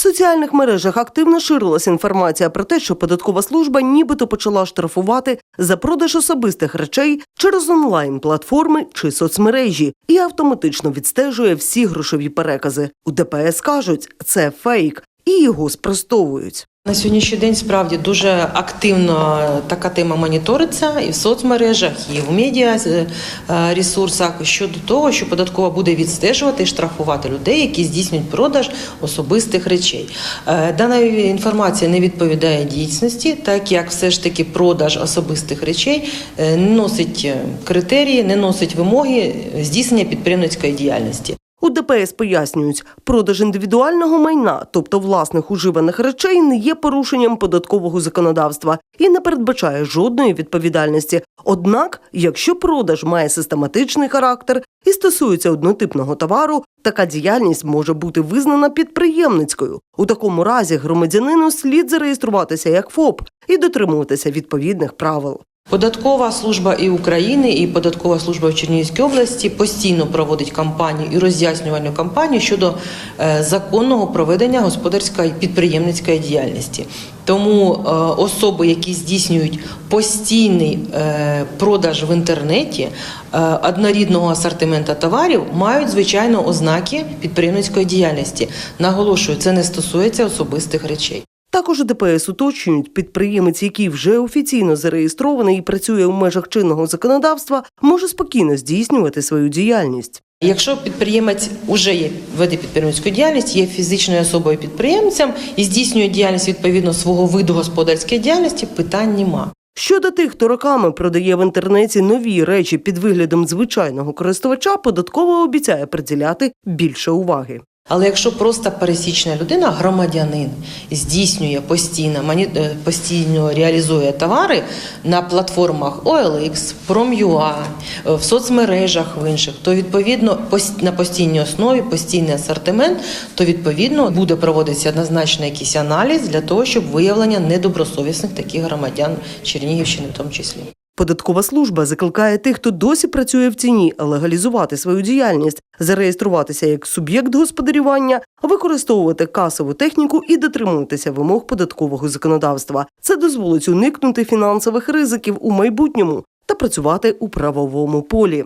соціальних мережах активно ширилася інформація про те, що податкова служба нібито почала штрафувати за продаж особистих речей через онлайн-платформи чи соцмережі і автоматично відстежує всі грошові перекази. У ДПС кажуть, це фейк, і його спростовують. На сьогоднішній день справді дуже активно така тема моніториться і в соцмережах, і в медіа е, ресурсах щодо того, що податкова буде відстежувати і штрафувати людей, які здійснюють продаж особистих речей. Е, Дана інформація не відповідає дійсності, так як все ж таки продаж особистих речей не носить е, критерії, не носить вимоги здійснення підприємницької діяльності. У ДПС пояснюють, продаж індивідуального майна, тобто власних уживаних речей, не є порушенням податкового законодавства і не передбачає жодної відповідальності. Однак, якщо продаж має систематичний характер і стосується однотипного товару, така діяльність може бути визнана підприємницькою. У такому разі громадянину слід зареєструватися як ФОП і дотримуватися відповідних правил. Податкова служба і України, і податкова служба в Чернігівській області постійно проводить кампанію і роз'яснювальну кампанію щодо е, законного проведення господарської підприємницької діяльності. Тому е, особи, які здійснюють постійний е, продаж в інтернеті однорідного асортимента товарів, мають звичайно ознаки підприємницької діяльності. Наголошую, це не стосується особистих речей. Також ДПС уточнюють, підприємець, який вже офіційно зареєстрований і працює у межах чинного законодавства, може спокійно здійснювати свою діяльність. Якщо підприємець вже є веде підприємницьку діяльність, є фізичною особою підприємцем і здійснює діяльність відповідно свого виду господарської діяльності, питань нема. Щодо тих, хто роками продає в інтернеті нові речі під виглядом звичайного користувача, податкова обіцяє приділяти більше уваги. Але якщо просто пересічна людина, громадянин, здійснює постійно, е, постійно реалізує товари на платформах OLX, Prom.ua, е, в соцмережах в інших, то відповідно на постійній основі, постійний асортимент, то відповідно буде проводитися однозначно якийсь аналіз для того, щоб виявлення недобросовісних таких громадян Чернігівщини, в тому числі. Податкова служба закликає тих, хто досі працює в ціні, легалізувати свою діяльність, зареєструватися як суб'єкт господарювання, використовувати касову техніку і дотримуватися вимог податкового законодавства. Це дозволить уникнути фінансових ризиків у майбутньому та працювати у правовому полі.